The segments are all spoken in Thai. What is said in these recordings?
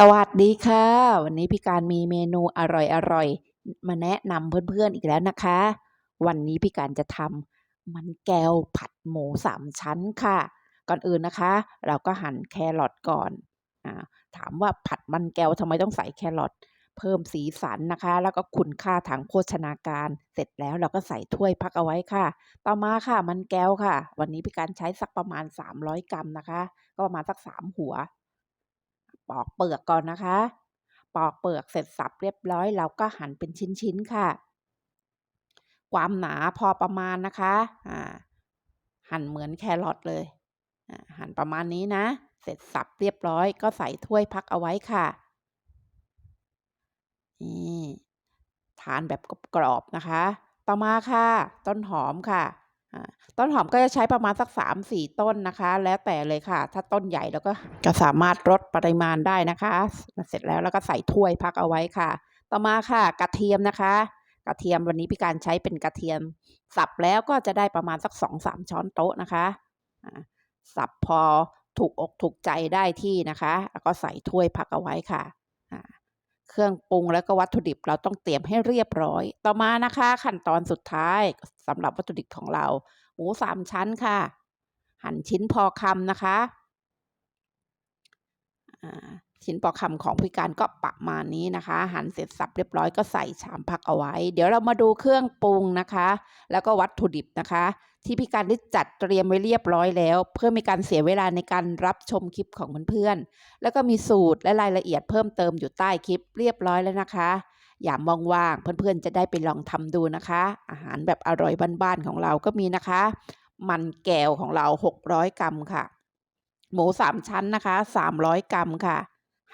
สวัสดีค่ะ วันนี้พี่การมีเมนูอร่อยๆมาแนะนำเพื่อนๆอีกแล้วนะคะ วันนี้พี่การจะทำมันแก้วผัดหมูสามชั้นค่ะ ก่อนอื่นนะคะ เราก็หั่นแครอทก่อนอถามว่าผัดมันแก้วทำไมต้องใส่แครอทเพิ่มสีสันนะคะ แล้วก็คุณค่าทางโภชนาการ เสร็จแล้วเราก็ใส่ถ้วยพักเอาไว้ค่ะ ต่อมาค่ะมันแก้วค่ะ วันนี้พี่การใช้สักประมาณ 300 กรัมนะคะ ก็ประมาณสัก 3 หัว ปอกเปลือกก่อนนะคะ ปอกเปลือกเสร็จสับเรียบร้อยเราก็หั่นเป็นชิ้นๆค่ะ ความหนาพอประมาณนะคะอ่าหั่นเหมือนแครอทเลยหั่นประมาณนี้นะ เสร็จสับเรียบร้อยก็ใส่ถ้วยพักเอาไว้ค่ะนี่ทานแบบกรอบๆนะคะ ต่อมาค่ะ ต้นหอมค่ะ ต้นหอมก็จะใช้ประมาณสัก 3-4 ต้นนะคะ แล้วแต่เลยค่ะ ถ้าต้นใหญ่เราก็ก็สามารถลดปริมาณได้นะคะ เสร็จแล้วเราก็ใส่ถ้วยพักเอาไว้ค่ะ ต่อมาค่ะ กระเทียมนะคะ กระเทียมวันนี้พี่การใช้เป็นกระเทียม สับแล้วก็จะได้ประมาณสัก 2-3 ช้อนโต๊ะนะคะสับพอถูกอกถูกใจได้ที่นะคะ แล้วก็ใส่ถ้วยพักเอาไว้ค่ะ เครื่องปรุงแล้วก็วัตถุดิบเราต้องเตรียมให้เรียบร้อย ต่อมานะคะ ขั้นตอนสุดท้ายสำหรับวัตถุดิบของเรา หมูสามชั้นค่ะ หั่นชิ้นพอคำนะคะ ชิ้นพอกคำของพี่การก็ประมาณนี้นะคะหั่นเสร็จสับเรียบร้อยก็ใส่ชามพักเอาไว้ เดี๋ยวเรามาดูเครื่องปรุงนะคะ แล้วก็วัตถุดิบนะคะ ที่พี่การได้จัดเตรียมไว้เรียบร้อยแล้ว เพื่อไม่การเสียเวลาในการรับชมคลิปของเพื่อนๆแล้วก็มีสูตรและรายละเอียดเพิ่มเติมอยู่ใต้คลิปเรียบร้อยแล้วนะคะ อย่ามองว่างเพื่อนๆจะได้ไปลองทำดูนะคะ อาหารแบบอร่อยบ้านๆของเราก็มีนะคะ มันแก้วของเรา 600 กรัมค่ะ หมูสามชั้นนะคะ 300 กรัมค่ะ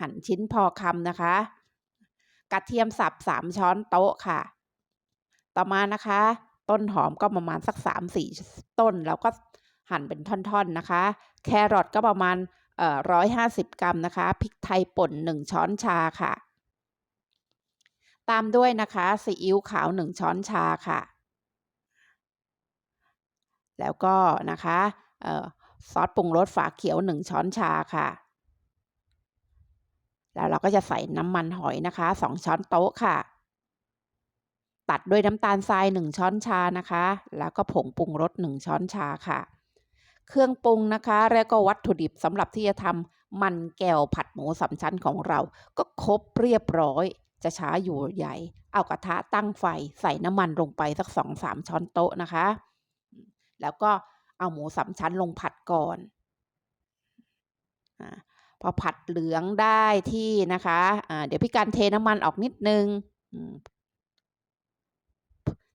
หั่นชิ้นพอคำนะคะ กระเทียมสับ3ช้อนโต๊ะค่ะ ต่อมานะคะ ต้นหอมก็ประมาณสัก3-4ต้น แล้วก็หั่นเป็นท่อนๆนะคะ แครอทก็ประมาณเอ่อ150กรัมนะคะพริกไทยป่น1ช้อนชาค่ะ ตามด้วยนะคะซีอิ๊วขาว1ช้อนชาค่ะ แล้วก็นะคะเอ่อซอสปรุงรสฝาเขียว1ช้อนชาค่ะ แล้วเราก็จะใส่น้ำมันหอยนะคะ 2 ช้อนโต๊ะค่ะ ตัดด้วยน้ำตาลทราย 1 ช้อนชานะคะ แล้วก็ผงปรุงรส 1 ช้อนชาค่ะ เครื่องปรุงนะคะ แล้วก็วัตถุดิบสำหรับที่จะทำมันแก้วผัดหมูสามชั้นของเรา ก็ครบเรียบร้อย จะช้าอยู่ใหญ่ เอากระทะตั้งไฟ ใส่น้ำมันลงไปสัก 2-3 ช้อนโต๊ะนะคะ แล้วก็เอาหมูสามชั้นลงผัดก่อนอา พอผัดเหลืองได้ที่นะคะอ่าเดี๋ยวพี่การเทน้ำมันออกนิดนึง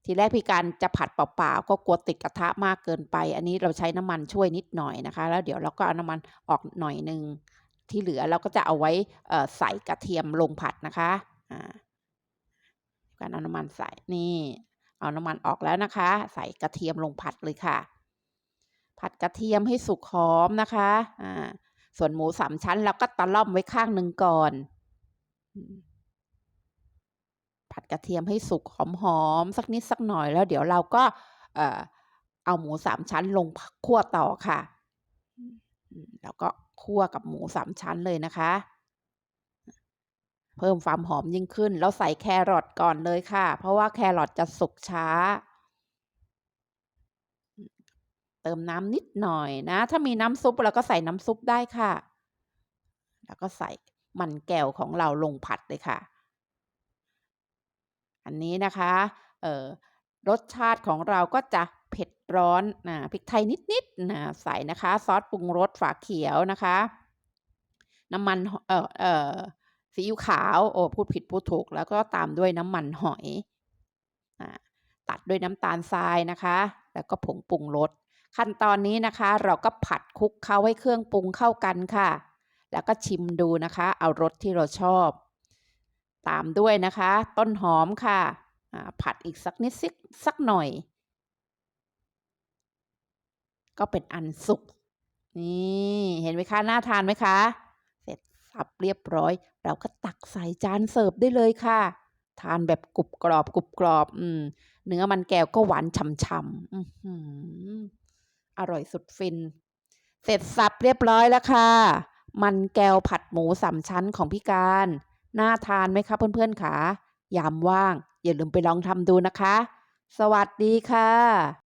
ทีแรกพี่การจะผัดเปล่าๆก็กลัวติดกระทะมากเกินไป อันนี้เราใช้น้ำมันช่วยนิดหน่อยนะคะ แล้วเดี๋ยวเราก็เอาน้ำมันออกหน่อยหนึ่งที่เหลือเราก็จะเอาไว้ใส่กระเทียมลงผัดนะคะการเอาน้ำมันใส่นี่ เอาน้ำมันออกแล้วนะคะ ใส่กระเทียมลงผัดเลยค่ะ ผัดกระเทียมให้สุกหอมนะคะ อ่า ส่วนหมูสามชั้นเราก็ตะล่อมไว้ข้างหนึ่งก่อน ผัดกระเทียมให้สุกหอมๆสักนิดสักหน่อยแล้ว เดี๋ยวเราก็เอาหมูสามชั้นลงคั่วต่อค่ะ แล้วก็คั่วกับหมูสามชั้นเลยนะคะ เพิ่มความหอมยิ่งขึ้น แล้วใส่แครอทก่อนเลยค่ะ เพราะว่าแครอทจะสุกช้า เติมน้ำนิดหน่อยนะ ถ้ามีน้ำซุปเราก็ใส่น้ำซุปได้ค่ะ แล้วก็ใส่มันแก้วของเราลงผัดเลยค่ะ อันนี้นะคะเอ่อรสชาติของเราก็จะเผ็ดร้อนอ่าพริกไทยนิดๆนะใส่นะคะ ซอสปรุงรสฝาเขียวนะคะ น้ำมันเอ่อเอ่อซีอิ๊วขาวโอ้พูดผิดพูดถูก แล้วก็ตามด้วยน้ำมันหอยอ่าตัดด้วยน้ำตาลทรายนะคะ แล้วก็ผงปรุงรส ขั้นตอนนี้นะคะ เราก็ผัดคลุกเค้าให้เครื่องปรุงเข้ากันค่ะ แล้วก็ชิมดูนะคะ เอารสที่เราชอบ ตามด้วยนะคะ ต้นหอมค่ะผัดอีกสักนิดสิสักหน่อย ก็เป็นอันสุกนี่เห็นไหมคะน่าทานไหมคะ เสร็จสับเรียบร้อย เราก็ตักใส่จานเสิร์ฟได้เลยค่ะ ทานแบบกรุบกรอบกรุบกรอบ อืม เนื้อมันแก้วก็หวานฉ่ำๆ อร่อยสุดฟิน เสร็จสับเรียบร้อยแล้วค่ะ มันแก้วผัดหมูสามชั้นของพี่การ น่าทานไหมคะเพื่อนๆคะยามว่าง อย่าลืมไปลองทำดูนะคะ สวัสดีค่ะ